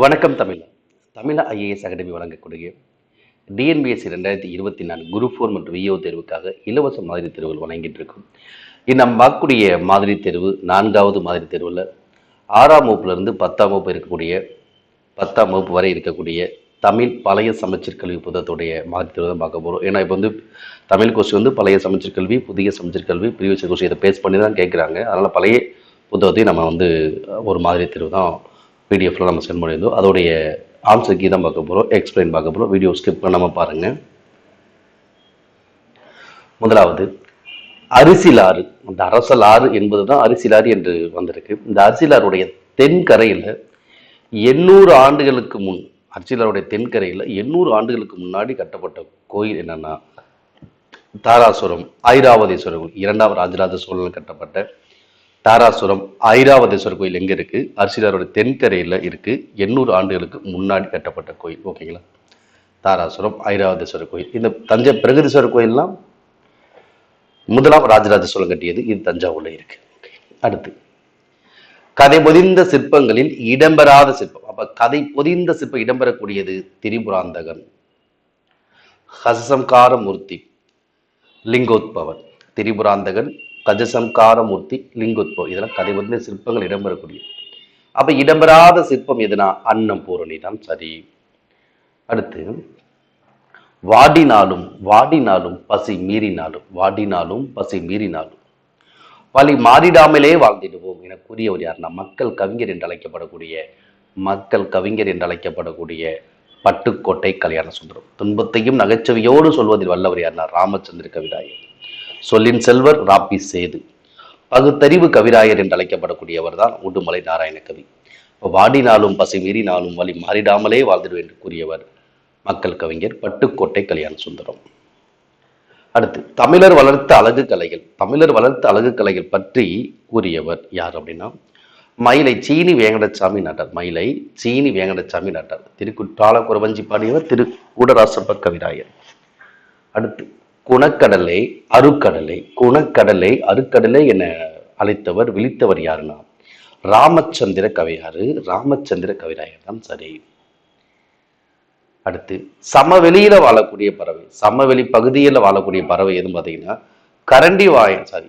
வணக்கம் Tamil. Tamil IAS academy வழங்கக்கூடிய TNPSC ரெண்டாயிரத்தி இருபத்தி நாலு குரூப் ஃபோர் மற்றும் விஓ தேர்வுக்காக இலவச மாதிரி தேர்வுகள் வழங்கிட்டு இருக்கும். நம்ம பார்க்கக்கூடிய மாதிரி தேர்வு நான்காவது மாதிரி தேர்வில் ஆறாம் வகுப்புலேருந்து பத்தாம் வகுப்பு இருக்கக்கூடிய பத்தாம் வகுப்பு வரை இருக்கக்கூடிய தமிழ் பழைய சமச்சீர் கல்வி புத்தகத்துடைய மாதிரி தேர்வு தான் பார்க்க போகிறோம் ஏன்னா இப்போ வந்து தமிழ் கொஸ்டின் வந்து பழைய சமச்சீர் கல்வி புதிய சமச்சீர் கல்வி ப்ரீவியஸ் கொஸ்டின் இதை பேஸ் பண்ணி தான் கேட்குறாங்க. அதனால் பழைய புத்தகத்தையும் நம்ம வந்து ஒரு மாதிரி தேர்வு தான் பிடிஎஃப்பில் நம்ம சென்ட் பண்ணியிருந்தோம். அதோடைய ஆன்சர் கீ தான் பார்க்க போகிறோம் எக்ஸ்பிளைன் பார்க்க போகிறோம் வீடியோ ஸ்கிப் பண்ணாமல் பாருங்கள் முதலாவது அரிசிலாறு அந்த அரசலாறு என்பது தான் அரிசிலாறு என்று வந்திருக்கு. இந்த அரிசிலாருடைய தென்கரையில் எண்ணூறு ஆண்டுகளுக்கு முன் அரிசிலாருடைய தென்கரையில் எண்ணூறு ஆண்டுகளுக்கு முன்னாடி கட்டப்பட்ட கோயில் என்னென்னா தாராசுரம் ஐராவதீஸ்வரர் இரண்டாவது இரண்டாம் ராஜராஜ சோழன் கட்டப்பட்ட தாராசுரம் ஐராவதேஸ்வரர் கோயில் எங்க இருக்கு? அரிசிலாரோட தென்கரையில் இருக்கு. எண்ணூறு ஆண்டுகளுக்கு முன்னாடி கட்டப்பட்ட கோயில். ஓகேங்களா? தாராசுரம் ஐராவதேஸ்வரர் கோயில். இந்த தஞ்சை பிரகதீஸ்வரர் கோயில்லாம் முதலாம் ராஜராஜ சோழன் கட்டியது. இது தஞ்சாவூர்ல இருக்கு. அடுத்து கதை பொதிந்த சிற்பங்களில் இடம்பெறாத சிற்பம். அப்ப கதை பொதிந்த சிற்பம் இடம்பெறக்கூடியது திரிபுராந்தகன் ஹசசம்கார மூர்த்தி லிங்கோத்பவன். திரிபுராந்தகன் கஜசம்காரமூர்த்தி லிங்குத்போ இதெல்லாம் கதை வந்து சிற்பங்கள் இடம்பெறக்கூடிய. அப்போ இடம்பெறாத சிற்பம் எதுனா? அன்னம் பூரணி தான். சரி. அடுத்து வாடினாலும் வாடினாலும் பசி மீறினாலும் வாடினாலும் பசி மீறினாலும் வழி மாறிடாமலே வாழ்ந்திடுவோம் என கூறியவர் யாருன்னா மக்கள் கவிஞர் என்று அழைக்கப்படக்கூடிய மக்கள் கவிஞர் என்று அழைக்கப்படக்கூடிய பட்டுக்கோட்டை கல்யாண சுந்தரம். துன்பத்தையும் நகைச்சுவையோடு சொல்வதில் வல்லவர் யாருன்னா ராமச்சந்திர கவிராயர் சொல்லின் செல்வர் ராப்பி சேது. பகுத்தறிவு கவிராயர் என்று அழைக்கப்படக்கூடியவர் தான் உடுமலை நாராயண கவி. வாடினாலும் பசி மீறினாலும் வழி மாறிடாமலே வாழ்ந்துடும் என்று கூறியவர் மக்கள் கவிஞர் பட்டுக்கோட்டை கல்யாண சுந்தரம் அடுத்து தமிழர் வளர்த்த அழகு கலைகள். தமிழர் வளர்த்த அழகு கலைகள் பற்றி கூறியவர் யார் அப்படின்னா மயிலை சீனி வேங்கடசாமி நாட்டார். மயிலை சீனி வேங்கடசாமி நட்டார். திருக்குற்றால குறவஞ்சி பாடியவர் திரு கூடராசப்ப கவிராயர். அடுத்து குணக்கடலை அருக்கடலை குணக்கடலை அருக்கடலை என அழைத்தவர் விழித்தவர் யாருன்னா? ராமச்சந்திர கவியாறு ராமச்சந்திர கவிராயர் தான் சரி. அடுத்து சமவெளியில வாழக்கூடிய பறவை. சமவெளி பகுதியில் வாழக்கூடிய பறவை எதுன்னு பார்த்தீங்கன்னா கரண்டி வாயன். சாரி.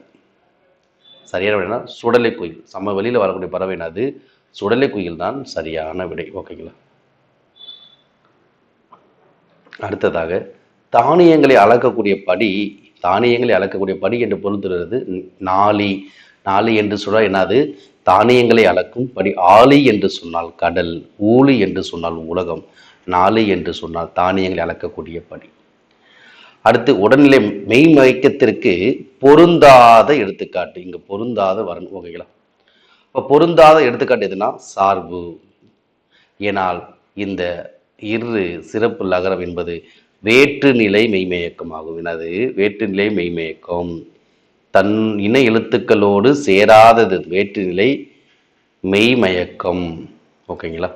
சரியான விடைனா சுடலை குயில். சமவெளியில் வாழக்கூடிய பறவை என்னது சுடலை குயில் தான் சரியான விடை. ஓகேங்களா? அடுத்ததாக தானியங்களை அளக்கக்கூடிய படி தானியங்களை அளக்கக்கூடிய படி என்று பொருந்துகிறது. நாளி நாளி என்று சொன்னால் என்னது? தானியங்களை அளக்கும் படி. ஆளி என்று சொன்னால் கடல் ஊழி என்று சொன்னால் உலகம் நாளி என்று சொன்னால் தானியங்களை அளக்கக்கூடிய படி. அடுத்து உடல்நிலை மெய்மயக்கத்திற்கு பொருந்தாத எடுத்துக்காட்டு. இங்கே பொருந்தாத வரணும் ஓகேங்களா இப்போ பொருந்தாத எடுத்துக்காட்டு எதுனா? சார்பு. ஏனால் இந்த இரு சிறப்பு லகரம் என்பது வேற்றுநிலை மெய்மயக்கமாகும். எனது வேற்றுநிலை மெய்மயக்கம். தன் இன எழுத்துக்களோடு சேராதது வேற்றுநிலை மெய்மயக்கம். ஓகேங்களா?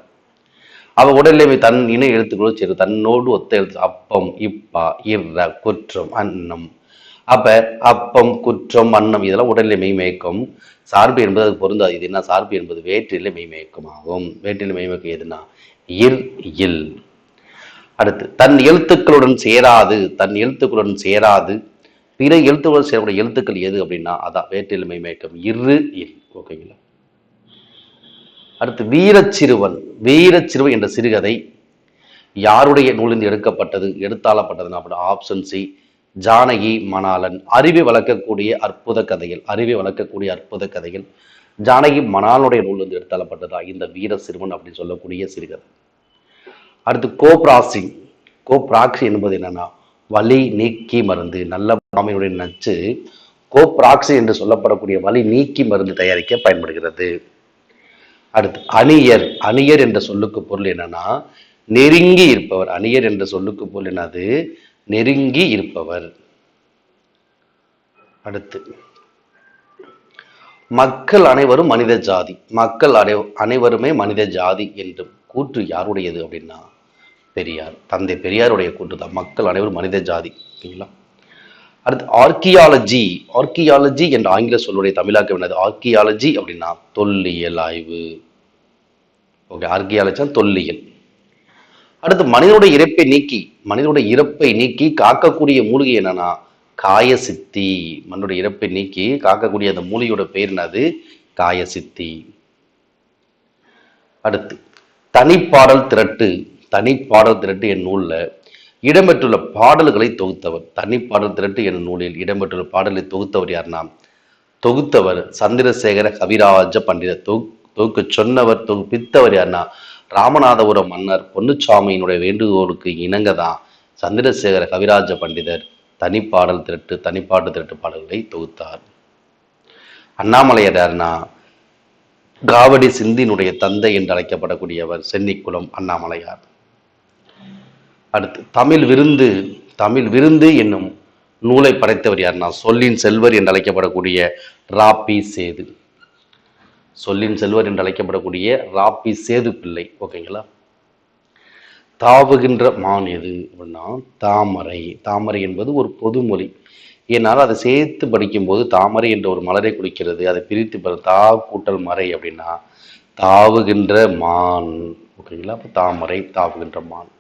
அவ உடல்நிலைமை தன் இன எழுத்துக்களோடு சேரும் தன்னோடு ஒத்த எழுத்து அப்பம் இப்பா இற குற்றம் அன்னம். அப்ப அப்பம் குற்றம் அன்னம் இதெல்லாம் உடல்நிலை மெய்மயக்கம். சார்பு என்பது அது பொருந்தாது. இது என்ன? சார்பு என்பது வேற்றிலை மெய்மயக்கமாகும். வேற்றிலை மெய்மயக்கம் எதுனா இல் இல். அடுத்து தன் எழுத்துக்களுடன் சேராது தன் எழுத்துக்களுடன் சேராது. பிற எழுத்துக்களுடன் சேரக்கூடிய எழுத்துக்கள் எது அப்படின்னா அதான் வேற்றிலை மெய்மயக்கம் இரு இல். ஓகேங்களா அடுத்து வீரச்சிறுவன். வீரச்சிறுவன் என்ற சிறுகதை யாருடைய நூலிருந்து எடுக்கப்பட்டது எடுத்தாளப்பட்டதுன்னா அப்படி ஆப்ஷன் சி ஜானகி மணாளன். அறிவை வளர்க்கக்கூடிய அற்புத கதைகள் அறிவை வளர்க்கக்கூடிய அற்புத கதைகள். ஜானகி மணாலனுடைய நூலிலிருந்து எடுத்தாளப்பட்டதா? இந்த வீர சிறுவன் அப்படின்னு சொல்லக்கூடிய சிறுகதை. அடுத்து கோப்ராசி. கோப்ராக்சி என்பது என்னன்னா வலி நீக்கி மருந்து நல்ல பாமையுடைய நச்சு கோப்ராக்சி என்று சொல்லப்படக்கூடிய வலி நீக்கி மருந்து தயாரிக்க பயன்படுகிறது. அடுத்து அணியர். அணியர் என்ற சொல்லுக்கு பொருள் என்னன்னா நெருங்கி இருப்பவர். அணியர் என்ற சொல்லுக்கு பொருள் என்னது? நெருங்கி இருப்பவர். அடுத்து மக்கள் அனைவரும் மனித ஜாதி. மக்கள் அனை அனைவருமே மனித ஜாதி என்று கூற்று யாருடையது அப்படின்னா பெரியார் தந்தை பெரியாருடைய கூட்டு தான். மக்கள் அனைவரும் மனித ஜாதி ஓகேங்களா அடுத்து ஆர்கியாலஜி ஆர்கியாலஜி என்ற ஆங்கில சொல்லுடைய தமிழாக்கம் என்னது? ஆர்கியாலஜி அப்படின்னா தொல்லியல் ஆய்வு. ஓகே ஆர்கியாலஜி தொல்லியல். அடுத்து மனிதனுடைய இறப்பை நீக்கி மனிதனுடைய இறப்பை நீக்கி காக்கக்கூடிய மூலிகை என்னன்னா காயசித்தி. மனிதனுடைய இறப்பை நீக்கி காக்கக்கூடிய அந்த மூலிகையோட பேர் என்னது? காயசித்தி. அடுத்து தனிப்பாடல் திரட்டு. தனிப்பாடல் திரட்டு என் நூலில் இடம்பெற்றுள்ள பாடல்களை தொகுத்தவர். தனிப்பாடல் திரட்டு என் நூலில் இடம்பெற்றுள்ள பாடலை தொகுத்தவர் யார்னா தொகுத்தவர் சந்திரசேகர கவிராஜ பண்டிதர். தொகு தொகுக்க சொன்னவர் தொகுப்பித்தவர் யார்னா ராமநாதபுரம் மன்னர் பொன்னுச்சாமியினுடைய வேண்டுகோளுக்கு இணங்க தான் சந்திரசேகர கவிராஜ பண்டிதர் தனிப்பாடல் திரட்டு தனிப்பாட்டு திரட்டு பாடல்களை தொகுத்தார். அண்ணாமலையார் யாருன்னா காவடி சிந்தினுடைய தந்தை என்று அழைக்கப்படக்கூடியவர் சென்னிக்குளம் அண்ணாமலையார். அடுத்து தமிழ் விருந்து தமிழ் விருந்து என்னும் நூலை படைத்தவர் யாருன்னா சொல்லின் செல்வர் என்று அழைக்கப்படக்கூடிய ராப்பி சேது. சொல்லின் செல்வர் என்று அழைக்கப்படக்கூடிய ராப்பி சேது பிள்ளை. ஓகேங்களா தாவுகின்ற மான் எது அப்படின்னா தாமரை. தாமரை என்பது ஒரு பொதுமொழி. ஏன்னால் அதை சேர்த்து படிக்கும்போது தாமரை என்ற ஒரு மலரை குறிக்கிறது. அதை பிரித்து பெற தா கூட்டல் மறை அப்படின்னா தாவுகின்ற மான். ஓகேங்களா அப்போ தாமரை தாவுகின்ற மான்.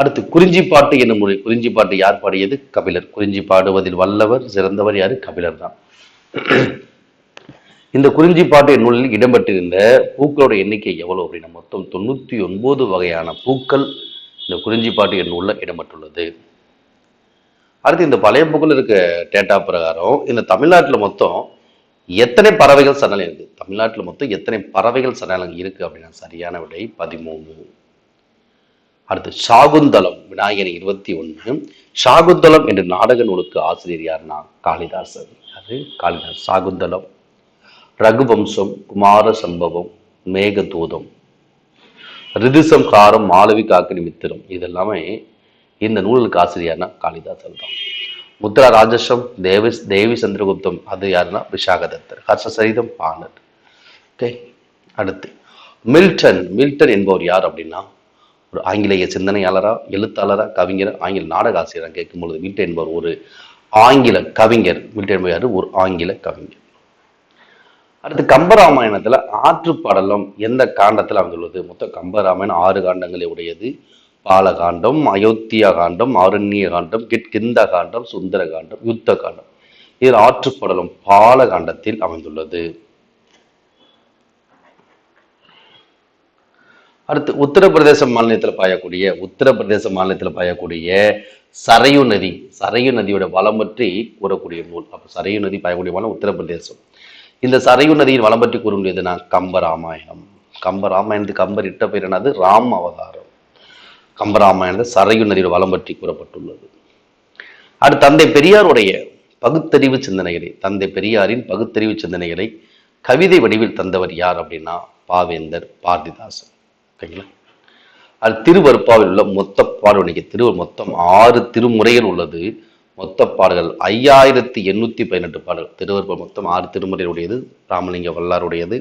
அடுத்து குறிஞ்சிப்பாட்டு என்னும் மொழி. குறிஞ்சிப்பாட்டு யார் பாடியது? கபிலர். குறிஞ்சி பாடுவதில் வல்லவர் சிறந்தவர் யாரு? கபிலர் தான். இந்த குறிஞ்சிப்பாட்டு நூலில் இடம்பெற்றிருந்த பூக்களோட எண்ணிக்கை எவ்வளவு அப்படின்னா மொத்தம் தொண்ணூத்தி ஒன்பது வகையான பூக்கள் இந்த குறிஞ்சிப்பாட்டு என் நூலில் இடம்பெற்றுள்ளது. அடுத்து இந்த பழைய புக்கில் இருக்க டேட்டா பிரகாரம் இந்த தமிழ்நாட்டில் மொத்தம் எத்தனை பறவைகள் சரணாலயம் இருக்கு? தமிழ்நாட்டில் மொத்தம் எத்தனை பறவைகள் சரணாலயம் இருக்கு அப்படின்னா சரியான விடை பதிமூணு. அடுத்து சாகுந்தலம் விநாயகர் இருபத்தி ஒன்று. சாகுந்தலம் என்ற நாடக நூலுக்கு ஆசிரியர் யாருன்னா காளிதாசன் அது காளிதாஸ் சாகுந்தலம். ரகுவம்சம் குமார சம்பவம் மேகதூதம். ரிதுசம் காரம் மாளவி காக்கினி மித்திரம். இதெல்லாமே இந்த நூலுக்கு ஆசிரியர்னா காளிதாசன் தான். முத்ரா ராஜசம் தேவி தேவி சந்திரகுப்தம். அது யாருன்னா விஷாகதத்தர் ஹர்ஷசரிதம் பாணர். ஓகே. அடுத்து மில்டன் மில்டன் என்பவர் யார் அப்படின்னா ஒரு ஆங்கிலேய சிந்தனையாளரா எழுத்தாளரா கவிஞர் ஆங்கில நாடக ஆசிரியராக கேட்கும் பொழுது என்பவர் ஒரு ஆங்கில கவிஞர். மில்டன் என்பவர் ஒரு ஆங்கில கவிஞர். அடுத்து கம்பராமாயணத்தில் ஆற்றுப்படலம் எந்த காண்டத்தில் அமைந்துள்ளது? மொத்தம் கம்பராமாயணம் ஆறு காண்டங்களை உடையது. பாலகாண்டம் அயோத்தியா காண்டம் ஆரண்ய காண்டம் கிட்கிந்த காண்டம் சுந்தர காண்டம் யுத்த காண்டம். இதில் ஆற்றுப்படலம் பாலகாண்டத்தில் அமைந்துள்ளது. அடுத்து உத்தரப்பிரதேச மாநிலத்தில் பாயக்கூடிய உத்தரப்பிரதேச மாநிலத்தில் பாயக்கூடிய சரையு நதி சரையு நதியோட வளம் பற்றி கூறக்கூடிய நூல். அப்போ சரையு நதி பாயக்கூடிய மாநிலம் உத்தரப்பிரதேசம். இந்த சரையு நதியின் வளம் பற்றி கூறக்கூடியதுனா கம்பராமாயணம். கம்பராமாயணத்துக்கு கம்பர் இட்ட பேர் என்னது? ராம் அவதாரம். கம்பராமாயணத்தில் சரையு நதியோட வளம் பற்றி கூறப்பட்டுள்ளது. அடுத்து தந்தை பெரியாருடைய பகுத்தறிவு சிந்தனைகளை தந்தை பெரியாரின் பகுத்தறிவு சிந்தனைகளை கவிதை வடிவில் தந்தவர் யார் அப்படின்னா பாவேந்தர் பாரதிதாசன். ஓகேங்களா அது திருவருப்பாவில் உள்ள மொத்த பாடலுடைய திருவர் திரு மொத்தம் ஆறு திருமுறைகள் உள்ளது. மொத்த பாடல்கள் ஐயாயிரத்தி எண்ணூத்தி பதினெட்டு பாடல். திருவருப்பா மொத்தம் ஆறு திருமுறையுடையது ராமலிங்க வல்லாருடையது.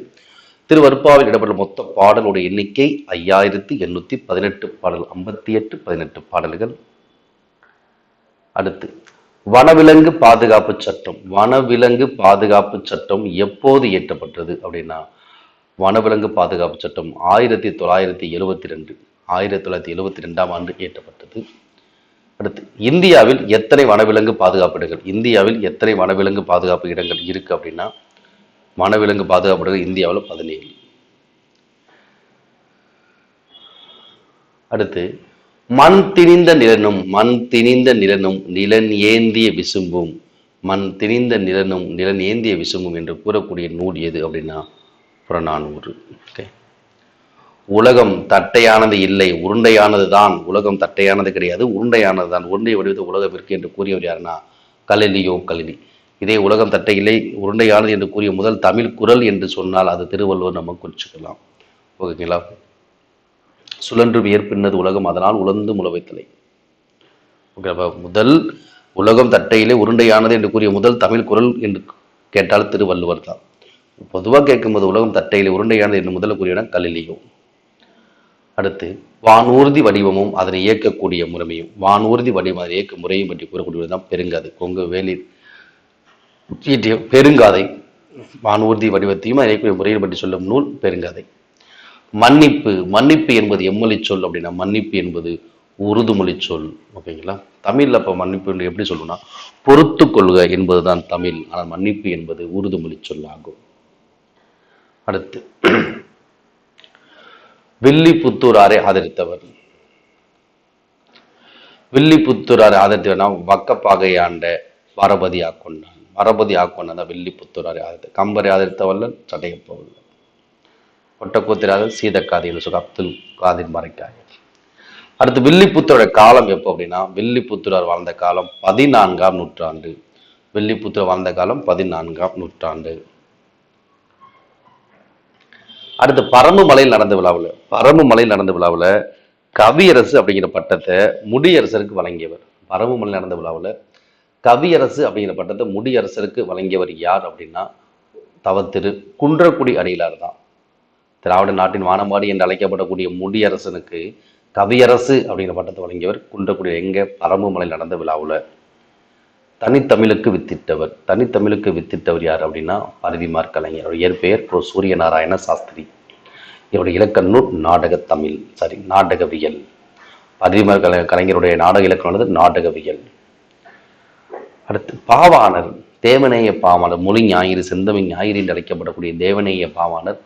திருவருப்பாவில் இடம்பெற்ற மொத்த பாடலுடைய எண்ணிக்கை ஐயாயிரத்தி எண்ணூத்தி பதினெட்டு பாடல். ஐம்பத்தி எட்டு பதினெட்டு பாடல்கள். அடுத்து வனவிலங்கு பாதுகாப்பு சட்டம். வனவிலங்கு பாதுகாப்பு சட்டம் எப்போது இயற்றப்பட்டது அப்படின்னா வனவிலங்கு பாதுகாப்பு சட்டம் ஆயிரத்தி தொள்ளாயிரத்தி எழுவத்தி ரெண்டு ஆயிரத்தி தொள்ளாயிரத்தி எழுவத்தி ரெண்டாம் ஆண்டு இயற்றப்பட்டது. அடுத்து இந்தியாவில் எத்தனை வனவிலங்கு பாதுகாப்பு இடங்கள் இந்தியாவில் எத்தனை வனவிலங்கு பாதுகாப்பு இடங்கள் இருக்குது அப்படின்னா வனவிலங்கு பாதுகாப்பு இடங்கள் இந்தியாவில் பதினேழு. அடுத்து மண் திணிந்த நிலனும் மண் திணிந்த நிலனும் நிலன் ஏந்திய விசும்பும் மண் திணிந்த நிலனும் நிலன் ஏந்திய விசும்பும் என்று கூறக்கூடிய நூல் எது அப்படின்னா புறநானூறு ஓகே உலகம் தட்டையானது இல்லை உருண்டையானது தான். உலகம் தட்டையானது கிடையாது உருண்டையானது தான். உருண்டை வடிவத்தை உலகம் இருக்கு என்று கூறியவர் யாருன்னா கலிலியோ கலிலி இதே உலகம் தட்டை இல்லை உருண்டையானது என்று கூறிய முதல் தமிழ் குரல் என்று சொன்னால் அது திருவள்ளுவர் நம்ம குறிச்சுக்கலாம். ஓகேங்களா சுழன்று ஏற்பின்னது உலகம் அதனால் உலர்ந்து முளவைத்தலை ஓகே முதல் உலகம் தட்டையிலே உருண்டையானது என்று கூறிய முதல் தமிழ் குரல் என்று கேட்டால் திருவள்ளுவர் தான். பொதுவாக கேட்கும்போது உலகம் தட்டையில் உருண்டையானது என்று முதல்ல கூறியவன கலிலியோ. அடுத்து வானூர்தி வடிவமும் அதனை இயக்கக்கூடிய முறைமையும். வானூர்தி வடிவம் அதை இயக்க முறையும் பற்றி கூறக்கூடியது தான் பெருங்காது. கொங்கு வேலி பெருங்காதை. வானூர்தி வடிவத்தையும் அதை இயக்கக்கூடிய முறையை பற்றி சொல்லும் நூல் பெருங்காதை. மன்னிப்பு மன்னிப்பு என்பது எம்மொழி சொல் அப்படின்னா மன்னிப்பு என்பது உருதுமொழி சொல். ஓகேங்களா? தமிழில் அப்போ மன்னிப்பு என்று எப்படி சொல்லணும்னா பொறுத்து கொள்க என்பதுதான் தமிழ். ஆனால் மன்னிப்பு என்பது உருதுமொழி சொல் ஆகும் அடுத்து. வில்லிபுத்தூராரை ஆதரித்தவர். வில்லிபுத்தூராரை ஆதரித்தவர் ஆதரித்தவர்னா வக்கப்பாகை ஆண்ட வரபதி ஆக்கொண்டான். பரபதி ஆக்கொண்டான் தான் வில்லிபுத்தூராரை ஆதரித்த. கம்பரை ஆதரித்தவல்லன் சடையப்பவல்ல ஒட்டக்கூத்திராக சீதக்காதியில் சொல்ற அப்துல் காதிர் மறைக்காய் அடுத்து வில்லிபுத்தரோட காலம் எப்போ அப்படின்னா வில்லிபுத்தூரார் வாழ்ந்த காலம் பதினான்காம் நூற்றாண்டு. வில்லிபுத்தூர் வாழ்ந்த காலம் பதினான்காம் நூற்றாண்டு. அடுத்து பரம்பு மலையில் நடந்த விழாவில் பரம்பு மலையில் நடந்த விழாவில் கவியரசு அப்படிங்கிற பட்டத்தை முடியரசருக்கு வழங்கியவர். பரம்பு மலையில் நடந்த விழாவில் கவியரசு அப்படிங்கிற பட்டத்தை முடியரசருக்கு வழங்கியவர் யார் அப்படின்னா தவத்திரு குன்றக்குடி அடியிலார் தான். திராவிட நாட்டின் வானம்பாடி என்று அழைக்கப்படக்கூடிய முடியரசனுக்கு கவியரசு அப்படிங்கிற பட்டத்தை வழங்கியவர் குன்றக்குடி. எங்கே பரம்பு மலையில் நடந்த விழாவில் தனித்தமிழுக்கு வித்திட்டவர். தனித்தமிழுக்கு வித்திட்டவர் யார் அப்படின்னா பரதிமார் கலைஞர். அவருடைய இயற்பெயர் ப்ரோ சூரியநாராயண சாஸ்திரி. இவருடைய இலக்கணூர் நாடக தமிழ் சாரி நாடகவியல். பரதிமார் கலை கலைஞருடைய நாடக இலக்கணம் நாடகவியல். அடுத்து பாவாணர். தேவநேய பாவாணர். மொழி ஞாயிறு செந்தமிழ் ஞாயிறு என்று அழைக்கப்படக்கூடிய தேவநேய பாவாணர்.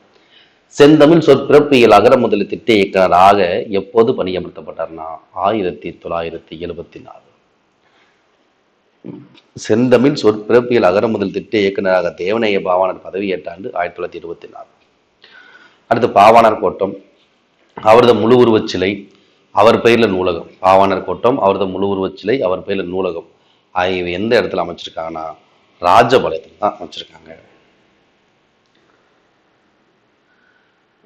செந்தமிழ் சொற்பிறப்பியல் அகர முதல் திட்ட இயக்குனராக எப்போது பணியமர்த்தப்பட்டார்னா ஆயிரத்தி தொள்ளாயிரத்தி எழுபத்தி நாலு. செந்தமிழ் சொற்பிறப்பியல் அகர முதல் திட்ட இயக்குனராக தேவநேய பாவாணர் பதவியேற்ற ஆண்டு ஆயிரத்தி தொள்ளாயிரத்தி இருபத்தி நாலு. அடுத்து பாவாணர் கோட்டம் அவரது முழு உருவச் சிலை அவர் பெயரில் நூலகம். பாவாணர் கோட்டம் அவரது முழு உருவச் சிலை அவர் பெயரில் நூலகம். ஆகியவை எந்த இடத்துல அமைச்சிருக்காங்கன்னா ராஜபாளையத்தில் தான் அமைச்சிருக்காங்க.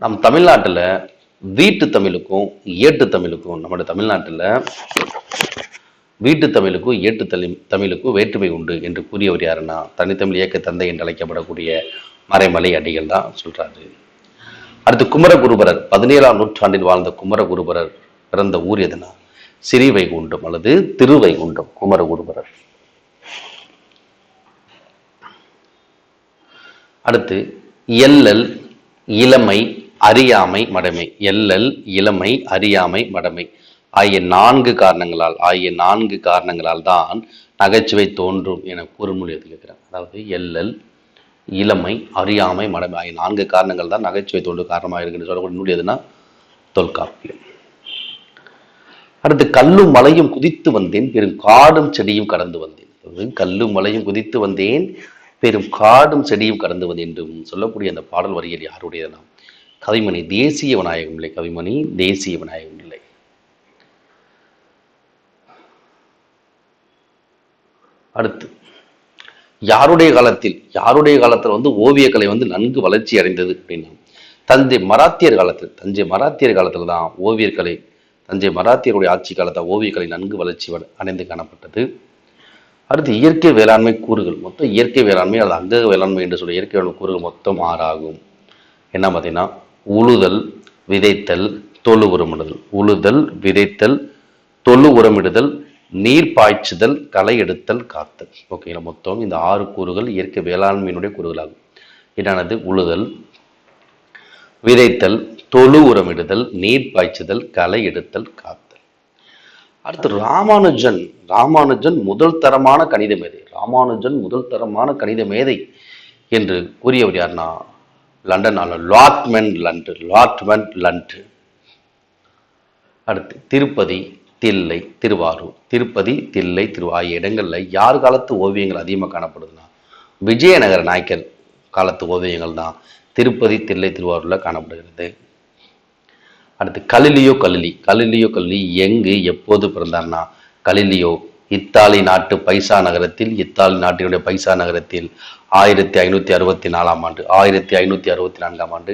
நம் தமிழ்நாட்டுல வீட்டு தமிழுக்கும் ஏட்டு தமிழுக்கும் நம்முடைய தமிழ்நாட்டுல வீட்டு தமிழுக்கும் ஏட்டு தமிழ் தமிழுக்கும் வேற்றுமை உண்டு என்று கூறியவர் யாருன்னா தனித்தமிழ் இயக்க தந்தை என்று அழைக்கப்படக்கூடிய மறைமலை அடிகள் தான் சொல்றாரு. அடுத்து குமரகுருபரர் பதினேழாம் நூற்றாண்டில் வாழ்ந்த குமரகுருபரர் பிறந்த ஊர் எதுனா சிறிவைகுண்டம் அல்லது திருவைகுண்டம் குமரகுருபரர். அடுத்து எல்லல் இளமை அறியாமை மடமை எல்லல் இளமை அறியாமை மடமை. ஆகிய நான்கு காரணங்களால் ஆகிய நான்கு காரணங்களால் தான் நகைச்சுவை தோன்றும் என குறுமொழி இருக்கிறார் அதாவது எல்லல் இளமை அறியாமை மடமை ஆகிய நான்கு காரணங்கள் தான் நகைச்சுவை தோன்றும் காரணமாக இருக்குன்னு சொல்லக்கூடிய நூல் எதுனா தொல்காப்பியம். அடுத்து கல்லும் மலையும் குதித்து வந்தேன் பெரும் காடும் செடியும் கடந்து வந்தேன். கல்லும் மலையும் குதித்து வந்தேன் பெரும் காடும் செடியும் கடந்து வந்தேன் என்றும் சொல்லக்கூடிய அந்த பாடல் வரிகள் யாருடையதுனா கவிமணி தேசிய விநாயகம் இல்லை கவிமணி தேசிய விநாயகம் இல்லை அடுத்து யாருடைய காலத்தில் யாருடைய காலத்தில் வந்து ஓவியக்கலை வந்து நன்கு வளர்ச்சி அடைந்தது அப்படின்னா? தஞ்சை மராத்தியர் காலத்தில் தஞ்சை மராத்தியர் காலத்தில் தான் ஓவியக்கலை தஞ்சை மராத்தியருடைய ஆட்சி காலத்தில் ஓவியக்கலை நன்கு வளர்ச்சி அடைந்து காணப்பட்டது. அடுத்து இயற்கை வேளாண்மை கூறுகள் மொத்தம் இயற்கை வேளாண்மை அல்லது அங்க வேளாண்மை என்று சொல்ல இயற்கை வேளாண்மை கூறுகள் மொத்தம் ஆறாகும். என்ன பார்த்தீங்கன்னா உழுதல் விதைத்தல் தொழு உரமிடுதல் உழுதல் விதைத்தல் தொழு உரமிடுதல் நீர் பாய்ச்சுதல் களை எடுத்தல் காத்தல். ஓகேங்களா மொத்தம் இந்த ஆறு கூறுகள் இயற்கை வேளாண்மையினுடைய கூறுகளாகும். இதானது உழுதல் விதைத்தல் தொழு உரமிடுதல் நீர் பாய்ச்சுதல் களை எடுத்தல் காத்தல். அடுத்து ராமானுஜன். ராமானுஜன் முதல் தரமான கணித மேதை. ராமானுஜன் முதல் தரமான கணித மேதை என்று கூறியவர் யாருன்னா லண்டன் ஆளர் லாட்மென் லண்டு. லாட்மென் லண்டு. அடுத்து திருப்பதி தில்லை திருவாரூர். திருப்பதி தில்லை திரு ஆகிய இடங்களில் யார் காலத்து ஓவியங்கள் அதிகமாக காணப்படுதுன்னா விஜயநகர நாயக்கர் காலத்து ஓவியங்கள் தான் திருப்பதி தில்லை திருவாரூரில் காணப்படுகிறது. அடுத்து கலிலியோ கலிலி. கலிலியோ கலிலி எங்கு எப்போது பிறந்தார்னா கலிலியோ இத்தாலி நாட்டு பைசா நகரத்தில் இத்தாலி நாட்டினுடைய பைசா நகரத்தில் ஆயிரத்தி ஐநூற்றி அறுபத்தி நாலாம் ஆண்டு ஆயிரத்தி ஐநூற்றி அறுபத்தி நான்காம் ஆண்டு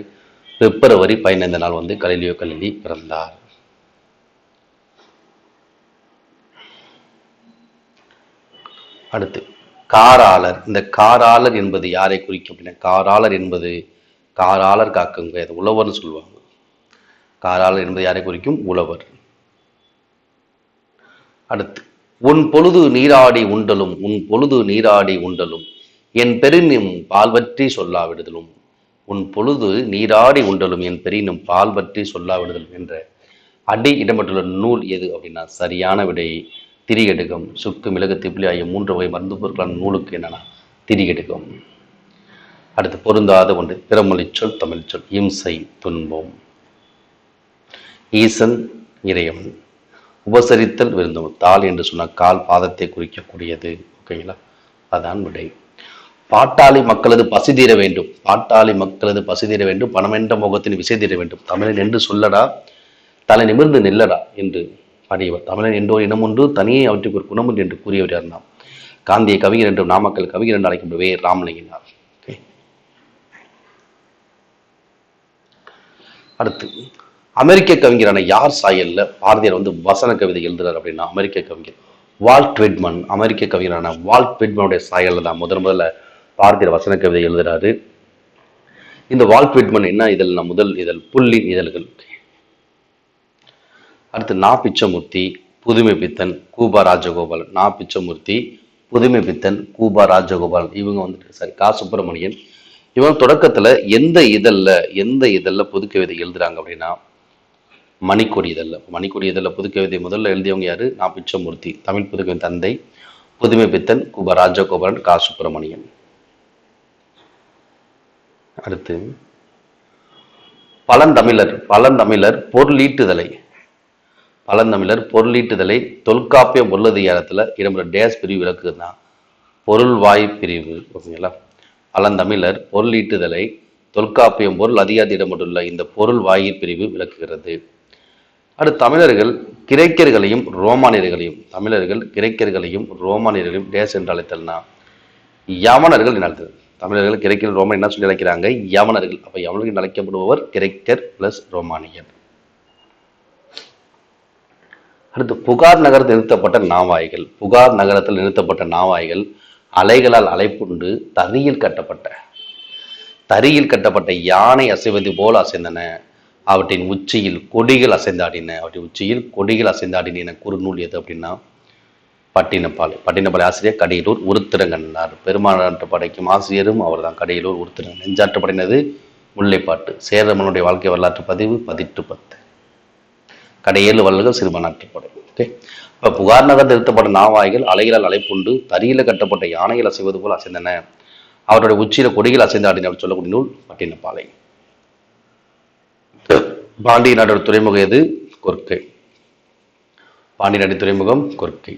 பிப்ரவரி பதினைந்து நாள் வந்து கலிலியோ கலிலி பிறந்தார். அடுத்து காராளர். இந்த காராளர் என்பது யாரை குறிக்கும் அப்படின்னா காராளர் என்பது காராளர் காக்குங்க அது உழவர்னு சொல்லுவாங்க. காராளர் என்பது யாரை குறிக்கும்? உழவர். அடுத்து உன் பொழுது நீராடி உண்டலும் உன் பொழுது நீராடி உண்டலும் என் பெருநிம் பால்வற்றி சொல்லாவிடுதலும். உன் பொழுது நீராடி உண்டலும் என் பெரினும் பால் பற்றி சொல்லாவிடுதலும் என்ற அடி இடம்பெற்றுள்ள நூல் எது அப்படின்னா சரியான விடை திரிகடுகம் சுக்கு மிளகு திப்ளி ஆகிய மூன்று வகை மருந்து பொருட்களான நூலுக்கு என்னென்னா திரிகடுகம் அடுத்து பொருந்தாத ஒன்று பிறமொழி சொல் தமிழ் சொல் இம்சை துன்பம். ஈசன் இறையவன் உபசரித்தல் விருந்தும். தாள் என்று சொன்னால் கால் பாதத்தை குறிக்கக்கூடியது. ஓகேங்களா அதான் விடை. பாட்டாளி மக்களது பசி தீர வேண்டும். பாட்டாளி மக்களது பசி தீர வேண்டும். பணமென்ற முகத்தின் விசை தீர வேண்டும். தமிழன் என்று சொல்லடா தலை நிமிர்ந்து நில்லடா என்று பாடியவர். தமிழன் என்றோர் இனம் ஒன்று தனியே அவற்றுக்கு ஒரு குணமுண்டு என்று கூறியவர் யார் காந்திய கவிஞர் என்றும் நாமக்கல் கவிஞர் என்று அழைக்கும் வே ராமலிங்கனார் அடுத்து அமெரிக்க கவிஞரான யார் சாயல்ல பாரதியார் வந்து வசன கவிதை எழுதுறார் அப்படின்னா அமெரிக்க கவிஞர் வால்ட் வெட்மன். அமெரிக்க கவிஞரான வால்ட் வெட்மனுடைய சாயல்ல தான் முதன் முதல்ல பாரதியார் வசன கவிதை எழுதுறாரு. இந்த வால்ட் வெட்மன் என்ன? இதழ் முதல் இதழ் புள்ளி இதழ்கள். அடுத்து நா பிச்சமூர்த்தி புதுமை பித்தன் கூபா ராஜகோபால் நா பிச்சமூர்த்தி புதுமை பித்தன் கூபா ராஜகோபால் இவங்க வந்துட்டு சாரி கா சுப்பிரமணியன். இவங்க தொடக்கத்தில் எந்த இதழில் எந்த இதழில் புதுக்கவிதை எழுதுகிறாங்க எழுதுறாங்க அப்படின்னா மணிக்கொடி இதழில். மணிக்கொடி இதழில் புதுக்கவிதை முதல்ல எழுதியவங்க யார்? நா பிச்சமூர்த்தி. தமிழ் புதுக்கவிதை தந்தை புதுமை பித்தன் கூபா ராஜகோபாலன் கா சுப்பிரமணியன். அடுத்து பழந்தமிழர் பழந்தமிழர் பொருளீட்டுதலை. பழந்தமிழர் பொருளீட்டுதலை தொல்காப்பியம் பொருளதிகாரத்தில் இடம்பெற டேஸ் பிரிவு விளக்குதுன்னா பொருள்வாய் பிரிவு ஓகேங்களா? பழந்தமிழர் பொருளீட்டுதலை தொல்காப்பியம் பொருள் அதிகாரத்தில் இடம்பெற்றுள்ள இந்த பொருள் வாயிற் பிரிவு விளக்குகிறது. அடுத்து தமிழர்கள் கிரேக்கர்களையும் ரோமானியர்களையும் தமிழர்கள் கிரேக்கர்களையும் ரோமானியர்களையும் டேஸ் என்று அழைத்தல்னா யவனர்கள் என்று அழைத்தது. தமிழர்கள் கிரேக்கர் ரோமன் என்ன சொல்லி அழைக்கிறாங்க? யவனர்கள். அப்போ யவனர்கள் அழைக்கப்படுபவர் கிரேக்கர் பிளஸ் ரோமானியர். அடுத்து புகார் நகரத்தில் நிறுத்தப்பட்ட நாவாய்கள். புகார் நகரத்தில் நிறுத்தப்பட்ட நாவாய்கள் அலைகளால் அலைப்புண்டு தறியில் கட்டப்பட்ட. தறியில் கட்டப்பட்ட யானை அசைவது போல அசைந்தன. அவற்றின் உச்சியில் கொடிகள் அசைந்தாடின. அவற்றின் உச்சியில் கொடிகள் அசைந்தாடின என குறுநூல் எது அப்படின்னா பட்டினப்பாலை. பட்டினப்பாலை ஆசிரியர் கடையலூர் உருத்திரங்கன்னார் பெருமாநாட்டு படைக்கும் ஆசிரியரும் அவர்தான். கடையலூர் உருத்திரன் நெஞ்சாற்றப்படினது முல்லைப்பாட்டு. சேரமனுடைய வாழ்க்கை வரலாற்று பதிவு பதிட்டு பத்து. கடையேழு வள்ளல்கள் சிறுபான்மைப்படை ஓகே இப்போ புகார் நகர் நிறுத்தப்பட்ட நாவாய்கள் அலைகளால் அலைப்புண்டு தறியில கட்டப்பட்ட யானைகள் அசைவது போல் அசைந்தன. அவருடைய உச்சியில கொடிகள் அசைந்த அப்படின்னு சொல்லக்கூடிய நூல் பட்டினப்பாலை. பாண்டிய நாட்டோட துறைமுகம் எது? கொர்க்கை. பாண்டிய நாடு துறைமுகம் கொர்க்கை.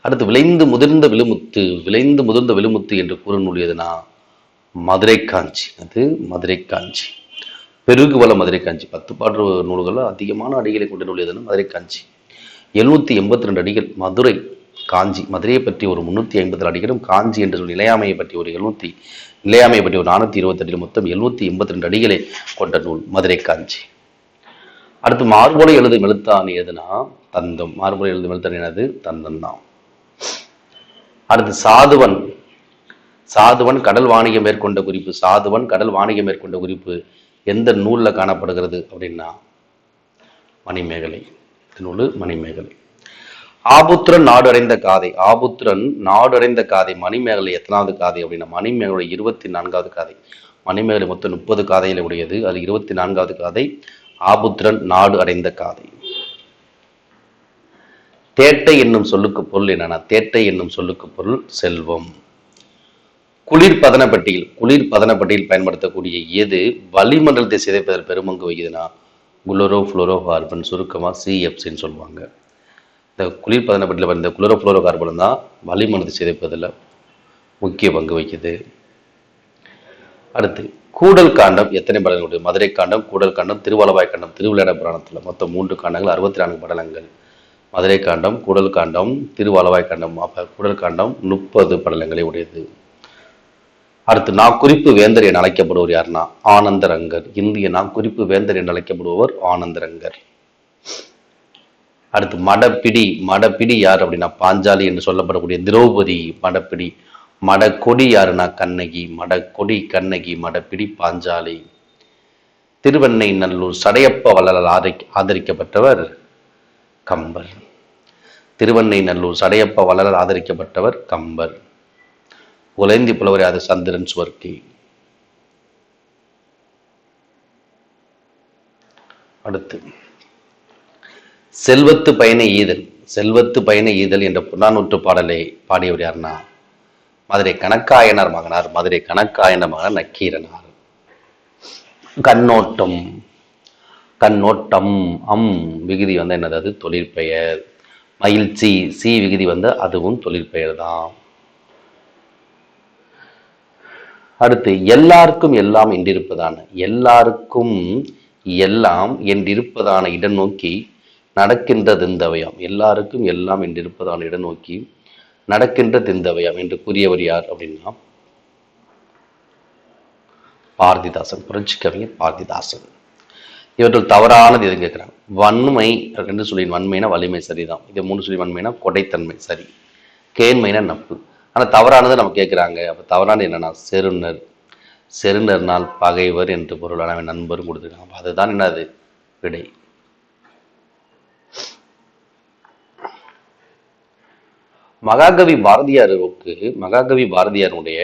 அடுத்து விளைந்து முதிர்ந்த விழுமுத்து விளைந்து முதிர்ந்த விழுமுத்து என்று கூறுநூல் எதுனா? மதுரை காஞ்சி அது மதுரை காஞ்சி பெருகு வள மதுரை காஞ்சி. பத்து பாட்டு நூல்களில் அதிகமான அடிகளை கொண்ட நூல் எதுனா மதுரை காஞ்சி. எழுநூத்தி எண்பத்தி ரெண்டு அடிகள் மதுரை காஞ்சி. மதுரையை பற்றி ஒரு முன்னூத்தி ஐம்பத்தி அடிகளும் காஞ்சி என்று சொல்லி நிலையாமையை பற்றி ஒரு எழுநூத்தி நிலையாமையை பற்றி ஒரு நானூத்தி இருபத்தி மொத்தம் எழுநூத்தி எண்பத்தி ரெண்டு அடிகளை கொண்ட நூல் மதுரை காஞ்சி. அடுத்து மார்போலை எழுதும் எழுத்தான் எதுனா? தந்தம். மார்போலை எழுதும் எழுத்தான் எனது தந்தம் தான். அடுத்து சாதுவன். சாதுவன் கடல் வாணிகம் மேற்கொண்ட குறிப்பு. சாதுவன் கடல் வாணிகம் மேற்கொண்ட குறிப்பு. எந்த நூலில் காணப்படுகிறது அப்படின்னா மணிமேகலை. நூல் மணிமேகலை. ஆபுத்திரன் நாடடைந்த காதை. ஆபுத்திரன் நாடடைந்த காதை. மணிமேகலை எத்தனாவது காதை அப்படின்னா மணிமேகலை இருபத்தி நான்காவது காதை. மணிமேகலை மொத்தம் முப்பது காதையில் உடையது. அது இருபத்தி நான்காவது காதை. ஆபுத்திரன் நாடு அடைந்த காதை. தேட்டை என்னும் சொல்லுக்கு பொருள் என்னன்னா தேட்டை என்னும் சொல்லுக்கு பொருள் செல்வம். குளிர் பதனப்பட்டியில் குளிர் பதனப்பட்டியில் பயன்படுத்தக்கூடிய எது வளிமண்டலத்தை சிதைப்பதில் பெருமங்கு வகிக்குதுன்னா குளோரோ ஃப்ளோரோ கார்பன் சுருக்கமாக சிஎஃப்சின்னு சொல்லுவாங்க. இந்த குளிர் பதனப்பட்டியில் வந்த குளோரோ ஃப்ளோரோ கார்பன் தான் வளிமண்டலத்தை சிதைப்பதில் முக்கிய பங்கு வகிக்குது. அடுத்து கூடல் காண்டம் எத்தனை படங்கள் உண்டு? மதுரை காண்டம் கூடல் காண்டம் திருவளவாய் காண்டம் திருவிளையாட புராணத்தில் மொத்தம் மூன்று காண்டங்கள் அறுபத்தி நான்கு படலங்கள். மதுரை காண்டம் கூடல் காண்டம் திருவளவாய் காண்டம் அப்ப கூடல் காண்டம் முப்பது படலங்களை உடையது. அடுத்து நான் குறிப்பு வேந்தர் என அழைக்கப்படுவர் யாருன்னா ஆனந்தரங்கர். இந்திய நான் குறிப்பு வேந்தர் என்று அழைக்கப்படுபவர் ஆனந்தரங்கர். அடுத்து மடப்பிடி. மடப்பிடி யார் அப்படின்னா? பாஞ்சாலி என்று சொல்லப்படக்கூடிய திரௌபதி மடப்பிடி. மடக்கொடி யாருன்னா? கண்ணகி. மடக்கொடி கண்ணகி மடப்பிடி பாஞ்சாலி. திருவெண்ணை நல்லூர் சடையப்ப வள்ளலால் ஆதரி ஆதரிக்கப்பட்டவர் கம்பர். திருவெண்ணை நல்லூர் சடையப்ப வள்ளலால் ஆதரிக்கப்பட்டவர் கம்பர். உலైంది புலவரே சந்திரன் சுவர்க்கி. அடுத்து செல்வத்து பயண ஈதல் செல்வத்து பயண ஈதல் என்ற புறநானூற்று பாடலை பாடியவர் யார்னா? மதுரை கணக்காயனார் மகனார் மதுரை கணக்காயன மகனார் நக்கீரனார். கண்ணோட்டம் கண்ணோட்டம் அம் விகுதி வந்து என்னது? அது தொழிற்பெயர். மகிழ்ச்சி சி விகுதி வந்து அதுவும் தொழிற்பெயர் தான். அடுத்து எல்லாருக்கும் எல்லாம் என்றிருப்பதான எல்லாருக்கும் எல்லாம் என்றிருப்பதான இடம் நோக்கி நடக்கின்ற திந்தவயம் எல்லாருக்கும் எல்லாம் என்றிருப்பதான இடம் நோக்கி நடக்கின்ற திந்தவயம் என்று கூறியவர் யார் அப்படின்னா பாரதிதாசன் புரட்சி கவிஞர் பாரதிதாசன் இவற்றில் தவறானது எது கேட்குறாங்க. வன்மை ரெண்டு சொல்லி வன்மைனா வலிமை சரிதான். இது மூணு சொல்லி வன்மைனா கொடைத்தன்மை சரி. கேண்மைனா நப்பு ஆனால் தவறானது நம்ம கேட்குறாங்க அப்போ தவறானது என்னென்னா செருணர் செருணர்னால் பகைவர் என்று பொருளான அவன் நண்பரும் கொடுத்துருக்காங்க அப்போ அதுதான் என்னது? விடை. மகாகவி பாரதியாருக்கு மகாகவி பாரதியாருடைய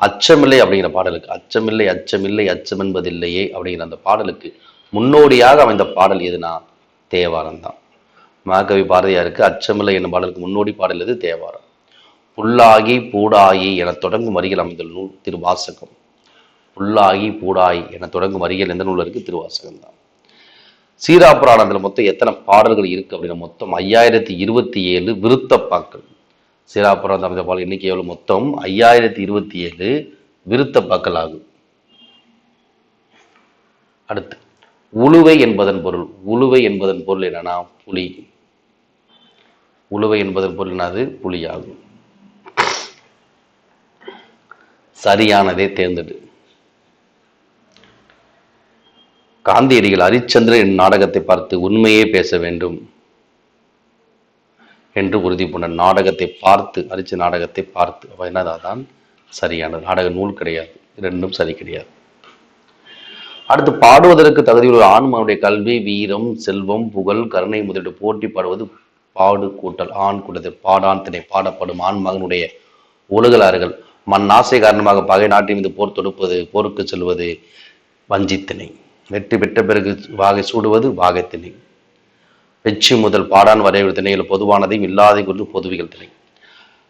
அச்சமில்லை அப்படிங்கிற பாடலுக்கு அச்சமில்லை அச்சமில்லை அச்சம் என்பதில்லையே அப்படிங்கிற அந்த பாடலுக்கு முன்னோடியாக அமைந்த பாடல் எதுனா? தேவாரம் தான். மகாகவி பாரதியாருக்கு அச்சமில்லை என்னும் பாடலுக்கு முன்னோடி பாடல் எது? தேவாரம். புல்லாகி பூடாயி என தொடங்கும் வரிகள் அமைந்துள்ள நூல் திருவாசகம். புல்லாகி பூடாய் என தொடங்கும் வரிகள் எந்த நூல் இருக்கு? திருவாசகம் தான் சீரா புராணத்தில் மொத்தம் எத்தனை பாடல்கள் இருக்கு அப்படின்னா மொத்தம் ஐயாயிரத்தி இருபத்தி ஏழு விருத்தப்பாக்கள். சீராபுராணம் அமைந்த பாடல் எண்ணிக்கை எவ்வளோ மொத்தம் ஐயாயிரத்தி இருபத்தி ஏழு விருத்தப்பாக்கள் ஆகும். அடுத்து உழுவை என்பதன் பொருள். உழுவை என்பதன் பொருள் என்னன்னா புலி. உழுவை என்பதன் பொருள் என்னது? புலியாகும். சரியானதே தேர்ந்தெடு. காந்தியடிகள் ஹரிச்சந்திரன் என் நாடகத்தை பார்த்து உண்மையே பேச வேண்டும் என்று உறுதி பண்ண நாடகத்தை பார்த்து அரிச்ச நாடகத்தை பார்த்து. அப்ப என்னதான் சரியானது. நாடக நூல் கிடையாது. ரெண்டும் சரி கிடையாது. அடுத்து பாடுவதற்கு தகுதியுள்ள ஆண்மனுடைய கல்வி வீரம் செல்வம் புகழ் கருணை முதலீடு போட்டி பாடுவது பாடு கூட்டல் ஆண் கூட்டத்தில் பாடான் திணை பாடப்படும் ஆண் மகனுடைய ஒழுகலாறுகள் மண் ஆசை காரணமாக பகை நாட்டின் மீது போர் தொடுப்பது போருக்கு செல்வது வஞ்சித்திணை வெற்றி பெற்ற பிறகு வாகை சூடுவது வாகைத்திணை வெற்றி முதல் பாடான் வரை திணைகள் பொதுவானதையும் இல்லாதை கொண்டு பொதுவிகள் திணை.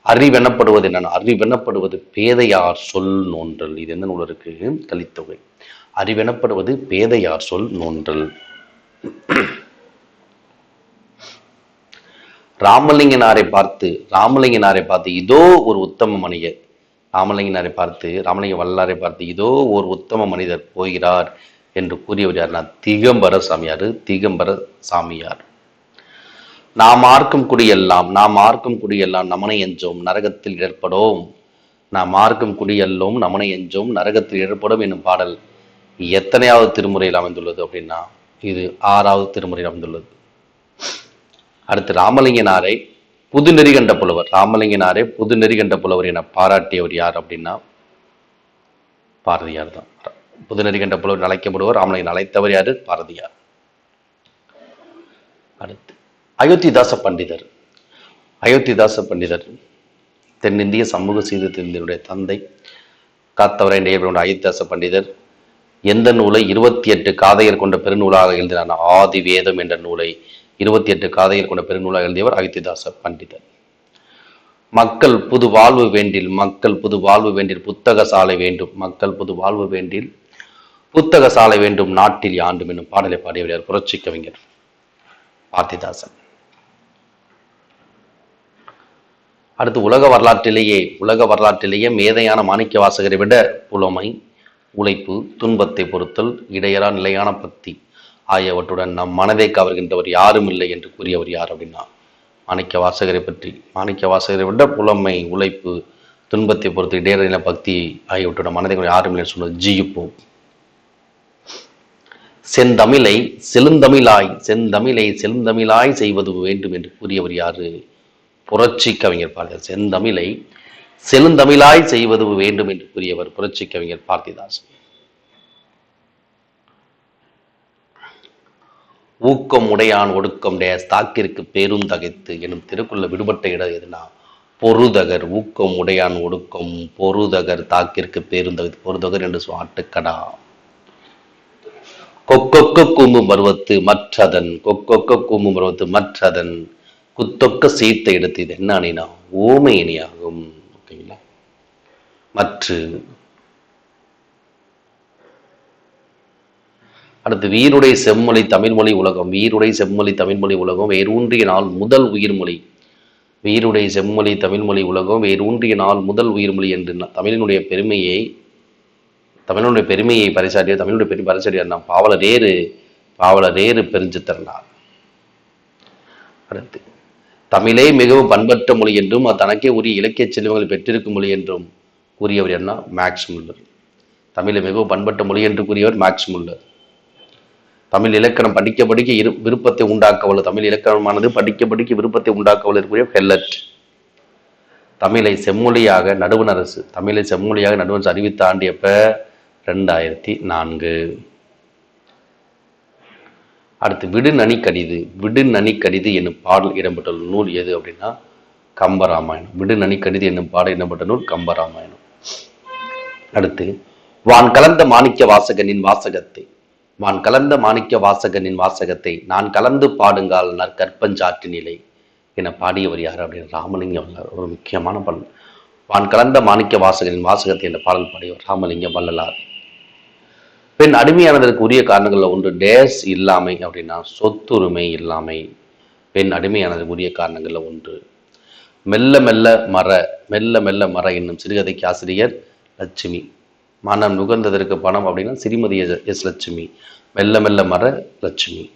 அறிவெனப்படுவது என்னென்ன? அறிவெனப்படுவது பேதையார் சொல் நோன்றல். இது எந்த நூல் இருக்கு? கலித்தொகை அறிவெனப்படுவது பேதையார் சொல் நோன்றல். ராமலிங்கனாரை பார்த்து ராமலிங்கனாரை பார்த்து இதோ ஒரு உத்தம மனிதர். ராமலிங்கனாரை பார்த்து ராமலிங்க வல்லாரை பார்த்து இதோ ஒரு உத்தம மனிதர் போகிறார் என்று கூறியவர் யாருன்னா திகம்பர சாமியார் திகம்பர சாமியார். நாம் ஆர்க்கும் குடியெல்லாம் நாம் ஆர்க்கும் குடியெல்லாம் நமனை எஞ்சோம் நரகத்தில் ஏற்படும். நாம் ஆர்க்கும் குடியெல்லோம் நமனை எஞ்சோம் நரகத்தில் ஏற்படும் என்னும் பாடல் எத்தனையாவது திருமுறையில் அமைந்துள்ளது அப்படின்னா இது ஆறாவது திருமுறையில் அமைந்துள்ளது. அடுத்து ராமலிங்கனாரை புது நெறிகண்ட புலவர் ராமலிங்கனாரே புது நெறிகண்ட புலவர் என பாராட்டியவர் யார் அப்படின்னா பாரதியார் தான். புது நெறிகண்ட புலவர் அழைக்கப்படுவர் ராமலிங்கன் அழைத்தவர் யாரு? பாரதியார். அடுத்து அயோத்திதாச பண்டிதர். அயோத்திதாச பண்டிதர் தென்னிந்திய சமூக சீர்திருத்தினுடைய தந்தை காத்தவரை நேயர்களுடைய அயோத்திதாச பண்டிதர். எந்த நூலை? இருபத்தி எட்டு காதையர் கொண்ட பெருநூலாக எழுதினார். ஆதி வேதம் என்ற நூலை இருபத்தி எட்டு காதையில் கொண்ட பெருநூலாக எழுதியவர் அயோத்திதாச பண்டிதர். மக்கள் புது வாழ்வு வேண்டில் மக்கள் புது வாழ்வு வேண்டில் புத்தக சாலை வேண்டும் மக்கள் புது வாழ்வு வேண்டில் புத்தக சாலை வேண்டும் நாட்டில் ஆண்டும் என்னும் பாடலை பாடியவர் புரட்சி கவிஞர் பார்த்திதாசன் அடுத்து உலக வரலாற்றிலேயே உலக வரலாற்றிலேயே மேதையான மாணிக்க வாசகரை விட புலமை உழைப்பு துன்பத்தை பொறுத்தல் இடையறா நிலையான பக்தி ஆகியவற்றுடன் நம் மனதை கவர்கின்றவர் யாரும் இல்லை என்று கூறியவர் யார் அப்படின்னா மாணிக்க வாசகரை பற்றி. மாணிக்க வாசகரை விட புலமை உழைப்பு துன்பத்தை பொறுத்து இடையற பக்தி ஆகியவற்றுடன் மனதை யாரும் இல்லை என்று சொன்னது ஜியுப்பு செந்தமிழை செழுந்தமிழாய் செந்தமிழை செழுந்தமிழாய் செய்வது வேண்டும் என்று கூறியவர் யாரு? புரட்சி கவிஞர் பாரதிதாசன் செந்தமிழை செழுந்தமிழாய் செய்வது வேண்டும் என்று கூறியவர் புரட்சி கவிஞர் பாரதிதாசன் ஊக்கம் உடையான் ஒடுக்கம் டேஸ் தாக்கிற்கு பேருந்தகைத்து எனும் திருக்குள்ள விடுபட்ட இடம் எதுனா? பொருதகர் ஊக்கம் உடையான் ஒடுக்கம் பொருதகர் தாக்கிற்கு பேருந்தகைத்து பொருதகர் என்று சொல் ஆட்டுக்கடா. கொக்கொக்க கூம்பு பருவத்து மற்றதன் கொக்கொக்க கூம்பு பருவத்து மற்றதன் குத்தொக்க சீர்த்த எடுத்து இது என்ன அணினா? ஓமை அணியாகும் ஓகேங்களா? மற்ற அடுத்து வீருடைய செம்மொழி தமிழ்மொழி உலகம். வீருடைய செம்மொழி தமிழ்மொழி உலகம். வேரூன்றிய நாள் முதல் உயிர்மொழி. வீருடைய செம்மொழி தமிழ்மொழி உலகம். வேரூன்றிய நாள் முதல் உயிர்மொழி என்று தமிழினுடைய பெருமையை தமிழனுடைய பெருமையை பறைசாட்டிய தமிழுடைய பெருமை பரிசாட்டியார் நாம் பாவலரேறு பாவலரேறு பெருஞ்சித்திரனார். அடுத்து தமிழே மிகவும் பண்பற்ற மொழி என்றும் அது தனக்கே உரிய இலக்கிய செல்வங்களை பெற்றிருக்கும் மொழி என்றும் கூறியவர் என்ன? Max Muller. தமிழை மிகவும் பண்பட்ட மொழி என்று கூறியவர் மேக்ஸ் முல்லர். தமிழ் இலக்கணம் படிக்க படிக்க இரு விருப்பத்தை உண்டாக்கவல்ல தமிழ் இலக்கணமானது படிக்க படிக்க விருப்பத்தை உண்டாக்கவல்ல இருக்கக்கூடிய ஹெல்லட். தமிழை செம்மொழியாக நடுவன் அரசு தமிழை செம்மொழியாக நடுவன் அறிவித்து அறிவித்த ரெண்டாயிரத்தி நான்கு. அடுத்து விடுநனி கடிது விடுநனி கடிது என்னும் பாடல் இடம்பெற்றுள்ள நூல் எது அப்படின்னா கம்பராமாயணம். விடுநனி கடிது என்னும் பாடல் இடம்பெற்ற நூல் கம்பராமாயணம். அடுத்து வான் கலந்த மாணிக்க வாசகனின் வாசகத்தை. வான் கலந்த மாணிக்க வாசகனின் வாசகத்தை நான் கலந்து பாடுங்கால் நற்கற்பஞ்சாற்றினிலை என பாடியவர் யார் அப்படின்னு ராமலிங்கம் வல்லார் ஒரு முக்கியமான பாடல். வான் கலந்த மாணிக்க வாசகனின் வாசகத்தை என்ற பாடல் பாடியவர் ராமலிங்கம் வள்ளலார். பெண் அடிமையானதற்கு உரிய காரணங்களில் ஒன்று டேஸ் இல்லாமை அப்படின்னா சொத்துரிமை இல்லாமை பெண் அடிமையானதற்கு உரிய காரணங்களில் ஒன்று மெல்ல மெல்ல மற மெல்ல மெல்ல மற என்னும் சிறுகதைக்கு ஆசிரியர் லட்சுமி. மனம் நுகர்ந்ததற்கு பணம் அப்படின்னா ஸ்ரீமதி எஸ்- எஸ் லட்சுமி. மெல்ல மெல்ல மர லட்சுமி.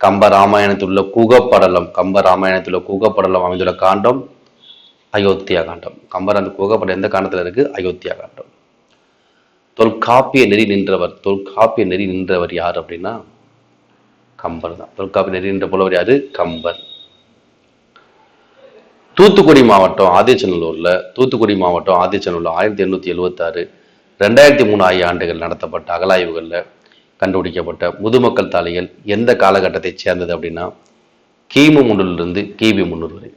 கம்ப ராமாயணத்தில் உள்ள குகப்படலம் கம்ப ராமாயணத்தில் உள்ள குகப்படலம் அமைந்துள்ள காண்டம் அயோத்தியா காண்டம். கம்பர் அந்த குகப்படம் எந்த காண்டத்தில் இருக்கு? அயோத்தியா காண்டம். தொல்காப்பிய நெறி நின்றவர் தொல்காப்பிய நெறி நின்றவர் யார் அப்படின்னா கம்பர் தான். தொல்காப்பிய நெறி நின்ற புலவர் யாரு? கம்பர். தூத்துக்குடி மாவட்டம் ஆதிச்சநல்லூரில் தூத்துக்குடி மாவட்டம் ஆதிச்சநல்லூர் ஆயிரத்தி எண்ணூற்றி எழுபத்தாறு ரெண்டாயிரத்தி மூணு ஆகிய ஆண்டுகள் நடத்தப்பட்ட அகலாய்வுகளில் கண்டுபிடிக்கப்பட்ட முதுமக்கள் தாலைகள் எந்த காலகட்டத்தை சேர்ந்தது அப்படின்னா கிமு முன்னூறிலிருந்து கிபி முன்னூறு வரை.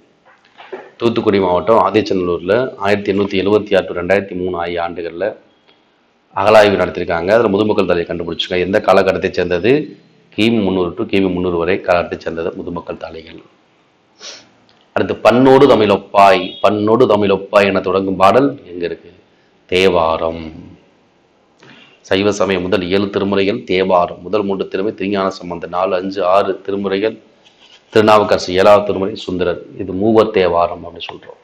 தூத்துக்குடி மாவட்டம் ஆதிச்சநல்லூரில் ஆயிரத்தி எண்ணூற்றி எழுபத்தி ஆறு டு ரெண்டாயிரத்தி மூணு ஆகிய ஆண்டுகளில் அகலாய்வு நடத்தியிருக்காங்க அதில் முதுமக்கள் தலையை கண்டுபிடிச்சிருக்காங்க. எந்த காலகட்டத்தை சேர்ந்தது? கிமு முந்நூறு டு கிபி முந்நூறு வரை காலகட்டத்தை சேர்ந்தது முதுமக்கள் தலைகள். அடுத்து பண்ணோடு தமிழொப்பாய் பண்ணோடு தமிழொப்பாய் என தொடங்கும் பாடல் எங்க இருக்கு? தேவாரம். சைவ சமய முதல் ஏழு திருமுறைகள் தேவாரம் முதல் மூன்று திருமுறை திருஞான சம்பந்த நாலு அஞ்சு ஆறு திருமுறைகள் திருநாவுக்கரசு ஏழாவது திருமுறை சுந்தரர். இது மூவர் தேவாரம் அப்படின்னு சொல்றோம்.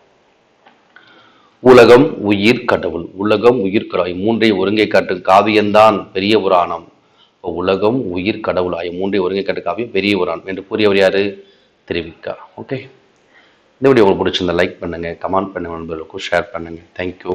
உலகம் உயிர் கடவுள் உலகம் உயிர் கடவுள். மூன்றை ஒருங்கை காட்டு காவியம்தான் பெரிய புராணம். உலகம் உயிர் கடவுள். ஆகிய மூன்றை ஒருங்கை காட்டு காவியம் பெரிய புராணம் என்று கூறியவர் யாரு? தெரிவிக்கா. ஓகே. இந்த வீடியோ உங்களுக்கு பிடிச்சிருந்தா லைக் பண்ணுங்க கமெண்ட் பண்ணுங்கள் நண்பர்களுக்கும் ஷேர் பண்ணுங்க. தேங்க்யூ